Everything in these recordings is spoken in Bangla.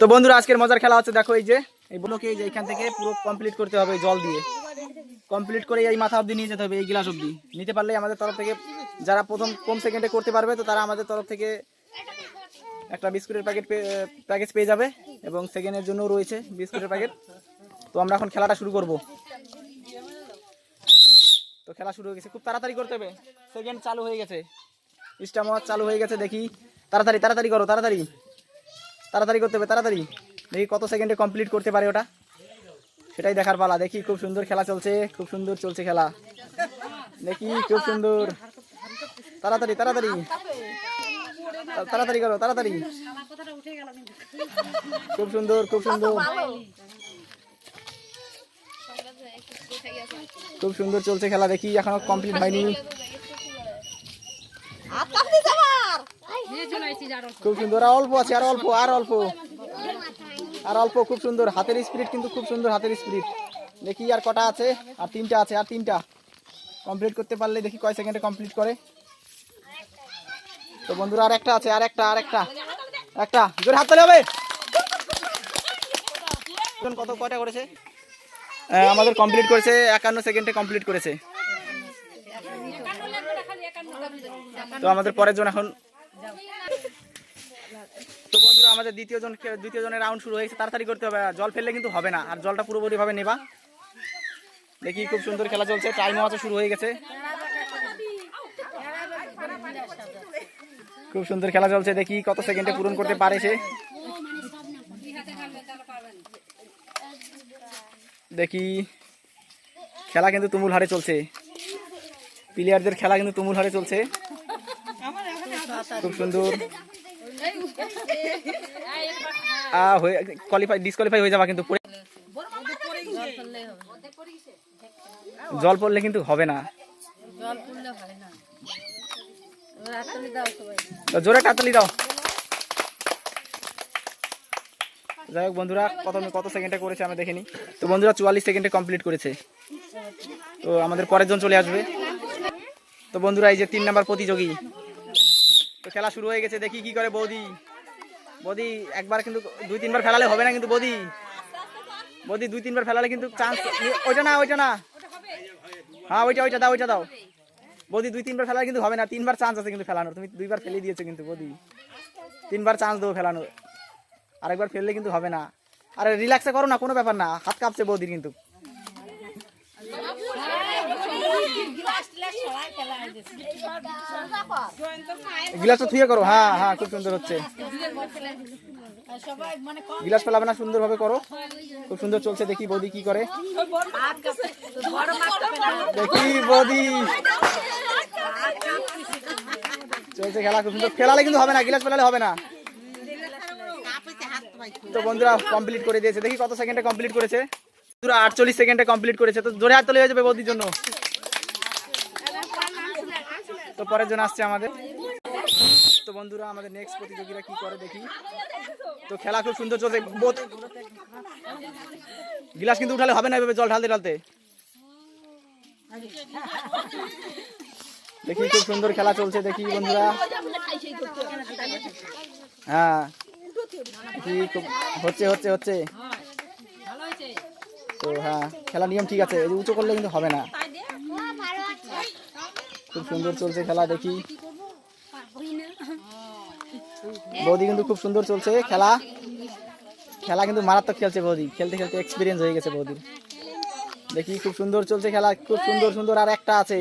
তো বন্ধুরা, আজকের মজার খেলা হচ্ছে, দেখো এই যে, এই বোনকে এই যে এখান থেকে পুরো কমপ্লিট করতে হবে জল দিয়ে। কমপ্লিট করে এই মাথা অবধি নিয়ে যেতে হবে, এই গ্লাস অবধি। নিতে পারলে আমাদের তরফ থেকে, যারা প্রথম কম সেকেন্ডে করতে পারবে, তো তারা আমাদের তরফ থেকে একটা বিস্কুটের প্যাকেট প্যাকেজ পেয়ে যাবে, এবং সেকেন্ডের জন্য রয়েছে বিস্কুটের প্যাকেট তো আমরা এখন খেলাটা শুরু করব। তো খেলা শুরু হয়ে গেছে, খুব তাড়াতাড়ি করতে হবে। সেকেন্ড চালু হয়ে গেছে। স্টামত চালু হয়ে গেছে, দেখি। তাড়াতাড়ি তাড়াতাড়ি করো, তাড়াতাড়ি। তাড়াতাড়ি করতে হবে, তাড়াতাড়ি। দেখি কত সেকেন্ডে কমপ্লিট করতে পারে ওটা। সেটাই দেখার পালা, দেখি খুব সুন্দর খেলা চলছে, খুব সুন্দর চলছে খেলা। দেখি খুব সুন্দর। তাড়াতাড়ি তাড়াতাড়ি। তাড়াতাড়ি করো, তাড়াতাড়ি। খুব সুন্দর খুব সুন্দর। খুব সুন্দর চলছে খেলা, দেখি এখনও কমপ্লিট হয়নি। খুব সুন্দর, আর অল্প আছে, আর অল্প আর অল্প। আর অল্প, খুব সুন্দর। হাতের স্পিরিট কিন্তু খুব সুন্দর হাতের স্পিরিট দেখি আর কটা আছে, আর তিনটা আছে, আর তিনটা। কমপ্লিট করতে পারলে দেখি কয় সেকেন্ডে কমপ্লিট করে। তো বন্ধুরা, আর একটা আছে, আর একটা আর একটা। একটা, জোরে হাত তালে হবে। কত, কয়টা করেছে? আমাদের কমপ্লিট করেছে, একান্ন সেকেন্ডে কমপ্লিট করেছে। তো আমাদের পরের জন এখন বন্ধুরা আমাদের দ্বিতীয় জন দ্বিতীয় জনের রাউন্ড শুরু হয়েছে, তাড়াতাড়ি করতে হবে। জল ফেললে কিন্তু হবে না, আর জলটা পুরোপুরিভাবে নেবা। দেখি খুব সুন্দর খেলা চলছে টাইমও আছে, শুরু হয়ে গেছে। খুব সুন্দর খেলা চলছে, দেখি কত সেকেন্ডে পূরণ করতে পারে সে। দেখি, খেলা কিন্তু তুমুল হারে চলছে। প্লেয়ারদের খেলা কিন্তু তুমুল হারে চলছে। খুব সুন্দর। কোয়ালিফাই ডিসকোয়ালিফাই হয়ে যাবা কিন্তু জল পড়লে কিন্তু হবে না। জোরে টাতলি দাও। যাই হোক বন্ধুরা কত কত সেকেন্ডে করেছে আমি দেখিনি। তো বন্ধুরা চুয়াল্লিশ সেকেন্ডে কমপ্লিট করেছে। তো আমাদের পরের জন চলে আসবে। তো বন্ধুরা, এই যে তিন নাম্বার প্রতিযোগী। তো খেলা শুরু হয়ে গেছে, দেখি কি করে বৌদি। বৌদি, একবার কিন্তু দুই, তিনবার ফেলালে হবে না কিন্তু বদি। বদি, দুই, তিনবার ফেলালে কিন্তু চান্স ওইটা না ওইটা না। হ্যাঁ ওইটা ওইটা দাও ওইটা দাও। বদি, দুই, তিনবার ফেলালে কিন্তু হবে না, তিনবার চান্স আছে কিন্তু ফেলানোর। তুমি দুইবার ফেলে দিয়েছ কিন্তু বদি। তিনবার চান্স দেবো ফেলানোর। আরেকবার ফেললে কিন্তু হবে না। আরে রিল্যাক্সে করো না, কোনো ব্যাপার না। হাত কাঁপছে বৌদির কিন্তু। গিলাসটা থুয়ে করো হ্যাঁ হ্যাঁ খুব সুন্দর হচ্ছে। গিলাস ফেলাবে না, সুন্দরভাবে করো। খুব সুন্দর চলছে, দেখি বৌদি কি করে। দেখি বৌদি। চলছে খেলা, খুব সুন্দর। ফেলালে কিন্তু হবে না, গিলাস ফেলালে হবে না। তো বন্ধুরা কমপ্লিট করে দিয়েছে। দেখি কত সেকেন্ডে কমপ্লিট করেছে। বন্ধুরা আটচল্লিশ সেকেন্ডে কমপ্লিট করেছে। তো জোরে হাত তলে হয়ে যাবে বৌদির জন্য। তো পরের জন আসছে আমাদের। তো বন্ধুরা, আমাদের নেক্সট প্রতিযোগীরা কি করে দেখি? তো খেলা খুব সুন্দর চলছে। গিলাস কিন্তু উঠালে হবে না এভাবে জল ঢালতে ঢালতে। দেখি, খুব সুন্দর খেলা চলছে দেখি বন্ধুরা। হ্যাঁ। হচ্ছে হচ্ছে হচ্ছে। তো হ্যাঁ খেলা নিয়ম ঠিক আছে। উঁচু করলে কিন্তু হবে না। খুব সুন্দর চলছে খেলা দেখি। বৌদি কিন্তু খুব সুন্দর চলছে খেলা। খেলা কিন্তু মারাত্মক খেলছে বৌদি। খেলতে খেলতে এক্সপিরিয়েন্স হয়ে গেছে বৌদির। দেখি খুব সুন্দর চলছে খেলা খুব সুন্দর সুন্দর আর একটা আছে।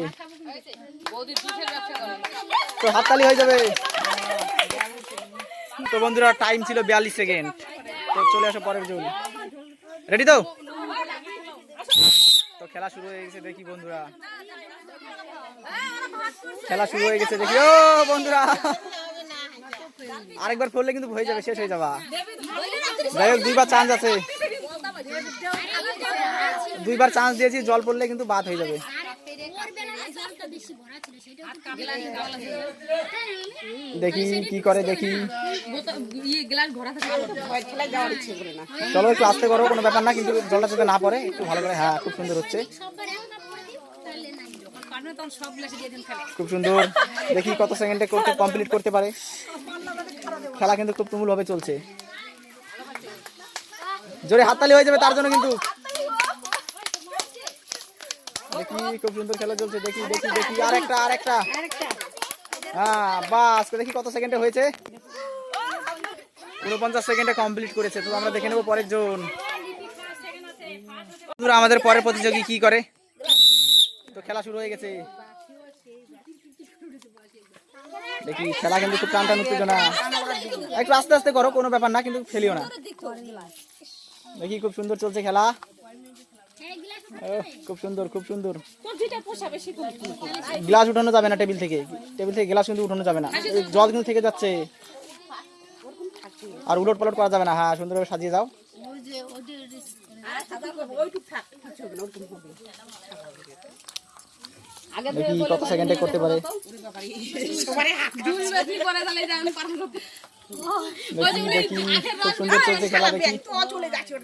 তো হাততালি হয়ে যাবে। তো বন্ধুরা টাইম ছিল বিয়াল্লিশ সেকেন্ড তো চলে আসো পরের জন। রেডি তো? তো খেলা শুরু হয়ে গেছে দেখি বন্ধুরা। খেলা শুরু হয়ে গেছে, দেখি। ও, বন্ধুরা। আরেকবার পড়লে কিন্তু হয়ে যাবে, শেষ হয়ে যাবা। যাই হোক, দুইবার চান্স আছে। দুইবার চান্স দিয়েছি, জল পড়লে কিন্তু বাদ হয়ে যাবে। দেখি কি করে, দেখি। চলো একটু আস্তে করো কোনো ব্যাপার না, কিন্তু জলটা যাতে না পড়ে, একটু ভালো করে হ্যাঁ খুব সুন্দর হচ্ছে। খুব সুন্দর। দেখি কত সেকেন্ডে করতে কমপ্লিট করতে পারে। খেলা কিন্তু খুব তুমুল ভাবে চলছে। জোরে হাততালি হয়ে যাবে তার জন্য কিন্তু। দেখি, খুব সুন্দর খেলা চলছে। দেখি দেখি দেখি। হ্যাঁ বাস। দেখি কত সেকেন্ডে হয়েছে। উনপঞ্চাশ সেকেন্ডে কমপ্লিট করেছে। তো আমরা দেখে নেব পরের জন। আমাদের পরের প্রতিযোগী কি করে? খেলা শুরু হয়ে গেছে। দেখি, খেলা কিন্তু খুব টান টান উত্তেজনা। একটু আস্তে আস্তে করো, কোনো ব্যাপার না, কিন্তু খেলিও না। দেখি, খুব সুন্দর চলছে খেলা। খুব সুন্দর খুব সুন্দর। গ্লাস উঠানো যাবে না টেবিল থেকে। টেবিল থেকে গ্লাস কিন্তু উঠানো যাবে না। জল কিন্তু থেকে যাচ্ছে। আর উলট পালট করা যাবে না। হ্যাঁ সুন্দরভাবে সাজিয়ে যাও। দেখি কত সেকেন্ডে করতে পারে।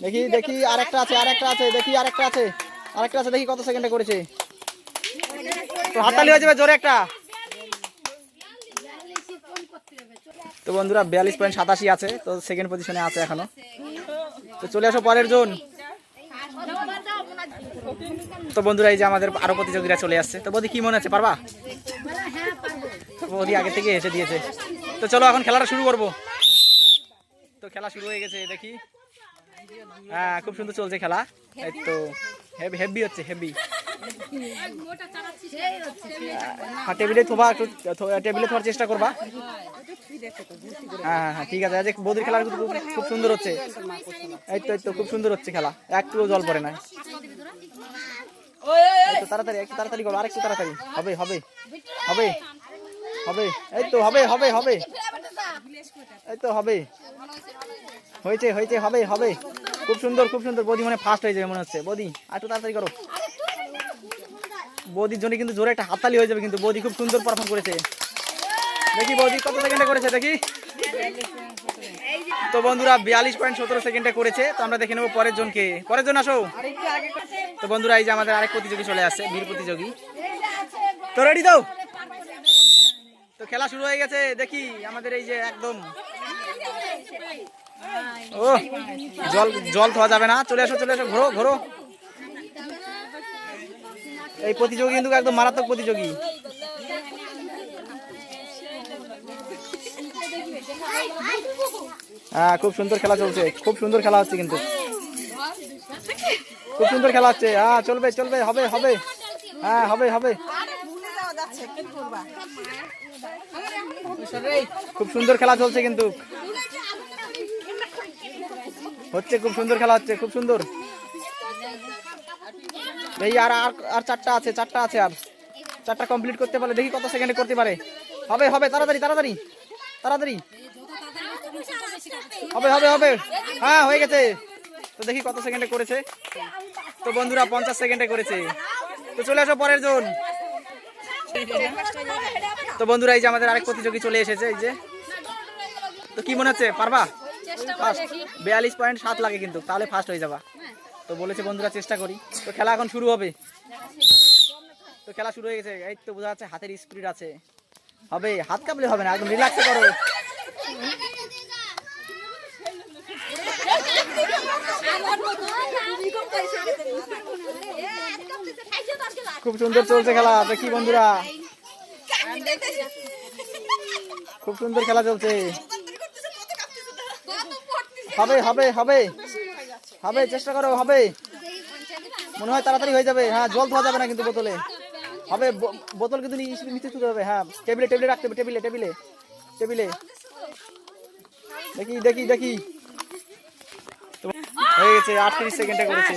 দেখি দেখি আরেকটা আছে আরেকটা আছে দেখি আরেকটা আছে আরেকটা আছে দেখি কত সেকেন্ডে করেছে। তো হাততালি হয়ে যাবে জোরে একটা। তো বন্ধুরা বিয়াল্লিশ পয়েন্ট সাতাশি আছে তো সেকেন্ড পজিশনে আছে এখনও। তো চলে আসো পরের জন তো বন্ধুরা এই যে আমাদের আরও প্রতিযোগীরা চলে আসছে। তো বৌদি কি মনে হচ্ছে পারবা? বৌদি আগে থেকে এসে দিয়েছে। তো চলো এখন খেলাটা শুরু করব। তো খেলা শুরু হয়ে গেছে দেখি। হ্যাঁ খুব সুন্দর চলছে খেলা। তো হেভি হচ্ছে হেভি। হ্যাঁ টেবিলে থোবা একটু টেবিলে চেষ্টা করবা। হ্যাঁ হ্যাঁ, হ্যাঁ ঠিক আছে। বৌদির খেলা খুব সুন্দর হচ্ছে। খুব সুন্দর হচ্ছে খেলা। জল পড়ে না তাড়াতাড়ি, একটু তাড়াতাড়ি তাড়াতাড়ি। হবে হবে। হবে। হবে। এই তো, হবে হবে হবে। এই তো, হবে। হয়েছে হয়েছে, হবে হবে। খুব সুন্দর খুব সুন্দর। বদি মানে ফার্স্ট হয়ে যাবে মনে হচ্ছে। বদি, আর একটু তাড়াতাড়ি করো। বদির জন্য কিন্তু জোরে একটা হাততালি হয়ে যাবে কিন্তু। বদি খুব সুন্দর পারফর্ম করেছে। দেখি বৌদি, কত সেকেন্ডে করেছে? দেখি। তো বন্ধুরা বিয়াল্লিশ পয়েন্ট সতেরো সেকেন্ডে করেছে, তো আমরা দেখে নেব পরের জনকে। পরের জন আসো। তো বন্ধুরা, এই যে আমাদের আরেক প্রতিযোগী চলে আসছে, বীর প্রতিযোগী। তো রেডি দাও তো খেলা শুরু হয়ে গেছে, দেখি আমাদের এই যে একদম। ও, জল জল ধোয়া যাবে না। চলে আসো চলে আসো, ঘোরো ঘোরো। এই প্রতিযোগী কিন্তু একদম মারাত্মক প্রতিযোগী। হ্যাঁ খুব সুন্দর খেলা চলছে। খুব সুন্দর খেলা হচ্ছে কিন্তু। খুব সুন্দর খেলা হচ্ছে। হ্যাঁ চলবে চলবে, হবে হবে। হ্যাঁ হবে হবে। খুব সুন্দর খেলা চলছে কিন্তু। হচ্ছে, খুব সুন্দর খেলা হচ্ছে, খুব সুন্দর। এই আর আর চারটা আছে চারটা আছে আর। চারটা কমপ্লিট করতে পারে দেখি কত সেকেন্ডে করতে পারে। হবে হবে, তাড়াতাড়ি তাড়াতাড়ি তাড়াতাড়ি। হবে হবে হবে। হ্যাঁ হয়ে গেছে। তো দেখি কত সেকেন্ডে করেছে। তো বন্ধুরা পঞ্চাশ সেকেন্ডে করেছে। তো চলে আসো পরের জন। তো বন্ধুরা এই যে আমাদের আরেক প্রতিযোগী চলে এসেছে এই যে। তো কি মনে হচ্ছে? পারবা? ফার্স্ট বিয়াল্লিশ পয়েন্ট সাত লাগে কিন্তু তাহলে ফার্স্ট হয়ে যাবা। তো বলেছে বন্ধুরা চেষ্টা করি। তো খেলা এখন শুরু হবে। তো খেলা শুরু হয়ে গেছে। এই তো বোঝা যাচ্ছে হাতের স্পিড আছে। হবে হাত কাঁপলে হবে না একদম রিল্যাক্সে করো। খুব সুন্দর চলছে খেলা, দেখি বন্ধুরা। খুব সুন্দর খেলা চলছে। হবে হবে হবে। হবে, চেষ্টা করো, হবে। মনে হয় তাড়াতাড়ি হয়ে যাবে। হ্যাঁ জল ধোয়া যাবে না কিন্তু বোতলে। হবে বোতল কিন্তু নিচে তুলতে হবে। হ্যাঁ টেবিলে টেবিলে রাখতে হবে, টেবিলে টেবিলে টেবিলে। দেখি দেখি দেখি। হয়ে গেছে আটত্রিশ সেকেন্ডে করেছে।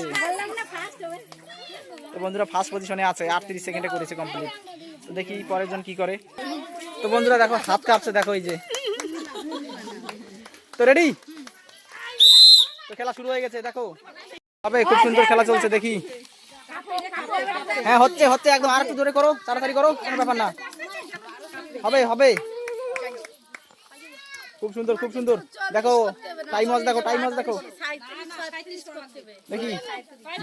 তো বন্ধুরা ফার্স্ট পজিশনে আছে আটত্রিশ সেকেন্ডে করেছে কমপ্লিট তো দেখি পরের জন কি করে। তো বন্ধুরা দেখো হাত কাঁপছে দেখো এই যে। তো রেডি তো খেলা শুরু হয়ে গেছে দেখো। হবে খুব সুন্দর খেলা চলছে দেখি। হ্যাঁ হচ্ছে হচ্ছে একদম আর একটু জোরে করো তাড়াতাড়ি করো কোনো ব্যাপার না। হবে হবে। খুব সুন্দর খুব সুন্দর। দেখো টাইম ওয়াজ দেখো টাইম ওয়াজ দেখো। দেখি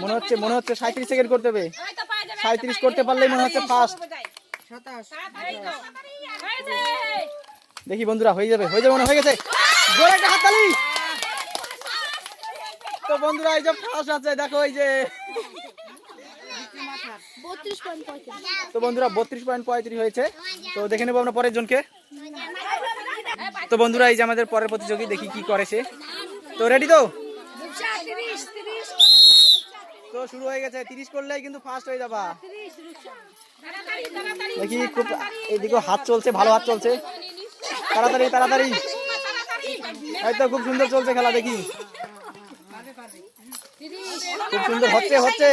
মনে হচ্ছে মনে হচ্ছে সাঁত্রিশ সেকেন্ড করতে হবে সাঁত্রিশ করতে পারলেই মনে হচ্ছে ফার্স্ট দেখি বন্ধুরা হয়ে যাবে হয়ে যাবে মনে হয়ে গেছে। জোরে একটা হাততালি তো বন্ধুরা এই যে ফার্স্ট আছে দেখো এই যে। বত্রিশ পয়েন্ট পঁয়ত্রিশ। তো বন্ধুরা বত্রিশ পয়েন্ট পঁয়ত্রিশ হয়েছে। তো দেখে নেব আমরা পরের জনকে। তো বন্ধুরা এই যে আমাদের পরের প্রতিযোগী দেখি কি করে সে। তো রেডি তো তিরিশ তিরিশ তো শুরু হয়ে গেছে। তিরিশ করলেই কিন্তু ফার্স্ট হয়ে যাবা। দেখি খুব এইদিকে হাত চলছে, ভালো হাত চলছে। তাড়াতাড়ি তাড়াতাড়ি। হয়তো খুব সুন্দর চলছে খেলা, দেখি। খুব সুন্দর হচ্ছে হচ্ছে।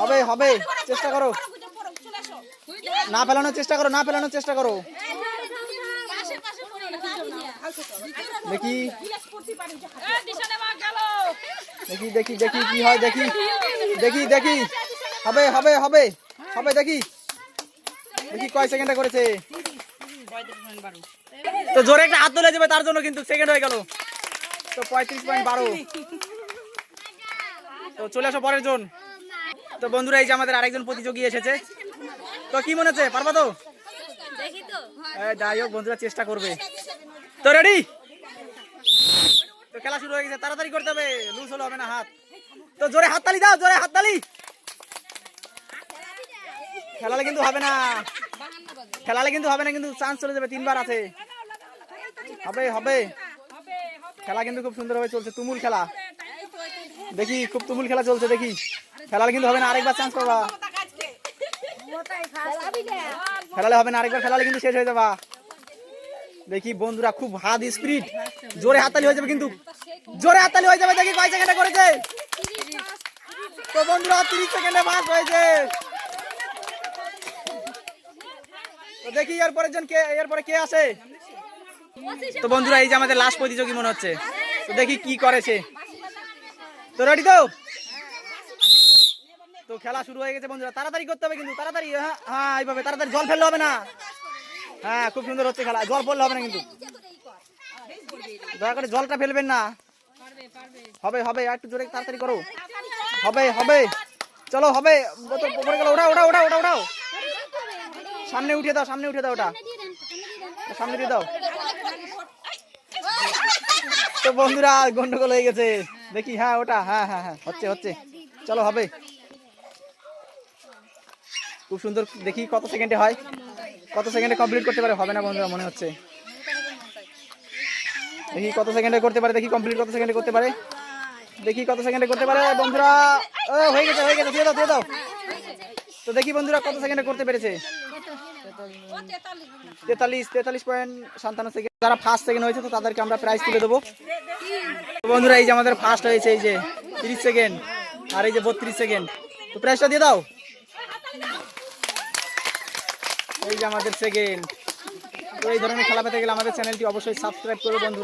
হবে হবে। চেষ্টা করো। না ফেলানোর চেষ্টা করো, না ফেলানোর চেষ্টা করো। দেখি। দেখি দেখি দেখি কি হয় দেখি। দেখি দেখি। হবে হবে হবে। হবে দেখি। দেখি কয় সেকেন্ডে করেছে। তো জোরে একটা হাত তুলে যাবে তার জন্য কিন্তু সেকেন্ড হয়ে গেল। তো পঁয়ত্রিশ পয়েন্ট বারো। তো চলে আসো পরের জন। তো বন্ধুরা এই যে আমাদের আরেকজন প্রতিযোগী এসেছে। তো কি মনে হচ্ছে পারবা তো? এ, যাই হোক বন্ধুরা চেষ্টা করবে। তো রেডি তো খেলা শুরু হয়ে গেছে, তাড়াতাড়ি করতে হবে। লুজ হলে হবে না হাত। তো জোরে হাততালি দাও, জোরে হাততালি খেলালে কিন্তু হবে না। খেলালে কিন্তু হবে না, কিন্তু চান্স চলে যাবে, তিনবার আছে। হবে হবে। খেলা কিন্তু খুব সুন্দর ভাবে চলছে, তুমুল খেলা। দেখি, খুব তুমুল খেলা চলছে, দেখি। খেলালে কিন্তু হবে না, আরেকবার চান্স পাবা। খেলালে হবে না, আরেকবার খেলালে কিন্তু শেষ হয়ে যাবা। দেখি বন্ধুরা খুব হাত স্পিড। জোরে হাততালি হয়ে যাবে কিন্তু। জোরে হাততালি হয়ে যাবে, দেখি কয় সেকেন্ডে করেছে। তো বন্ধুরা, তিরিশ সেকেন্ডে পাস হয়েছে। দেখি এর পরের জন কে এরপরে কে আসে। তো বন্ধুরা, এই যে আমাদের লাস্ট প্রতিযোগী মনে হচ্ছে। তো দেখি কি করেছে। তো রেডি তো? তো খেলা শুরু হয়ে গেছে বন্ধুরা। তাড়াতাড়ি করতে হবে কিন্তু, তাড়াতাড়ি হ্যাঁ হ্যাঁ এইভাবে, তাড়াতাড়ি জল ফেললে হবে না। হ্যাঁ খুব সুন্দর হচ্ছে খেলা। জল পড়লে হবে না কিন্তু। দয়া করে জলটা ফেলবেন না। হবে হবে একটু জোরে তাড়াতাড়ি করো। হবে হবে। চলো, হবে। ওটা ওটা ওটা ওটা ওটাও সামনে উঠিয়ে দাও, সামনে উঠিয়ে দাও ওটা। সামনে দিয়ে দাও। তো বন্ধুরা গন্ডগোল হয়ে গেছে। দেখি হ্যাঁ ওটা হ্যাঁ হ্যাঁ হ্যাঁ হচ্ছে হচ্ছে। চলো, হবে। খুব সুন্দর, দেখি কত সেকেন্ডে হয়। কত সেকেন্ডে কমপ্লিট করতে পারে? হবে না বন্ধুরা, মনে হচ্ছে। দেখি কত সেকেন্ডে করতে পারে, দেখি কমপ্লিট কত সেকেন্ডে করতে পারে। দেখি কত সেকেন্ডে করতে পারে। বন্ধুরা, ও, হয়ে গেছে হয়ে গেছে, দিয়ে দাও দিয়ে দাও। তো দেখি বন্ধুরা কত সেকেন্ডে করতে পেরেছে। তেতাল্লিশ তেতাল্লিশ পয়েন্ট সাতান্ন সেকেন্ড। যারা ফার্স্ট সেকেন্ড হয়েছে, তো তাদেরকে আমরা প্রাইজ তুলে দেবো। বন্ধুরা, এই যে আমাদের ফার্স্ট হয়েছে, এই যে তিরিশ সেকেন্ড আর এই যে বত্রিশ সেকেন্ড। তো প্রাইজটা দিয়ে দাও। এই যে আমাদের সেকেন্ড। তো এই ধরনের খেলা পেতে গেলে আমাদের চ্যানেলটি অবশ্যই সাবস্ক্রাইব করবে বন্ধু।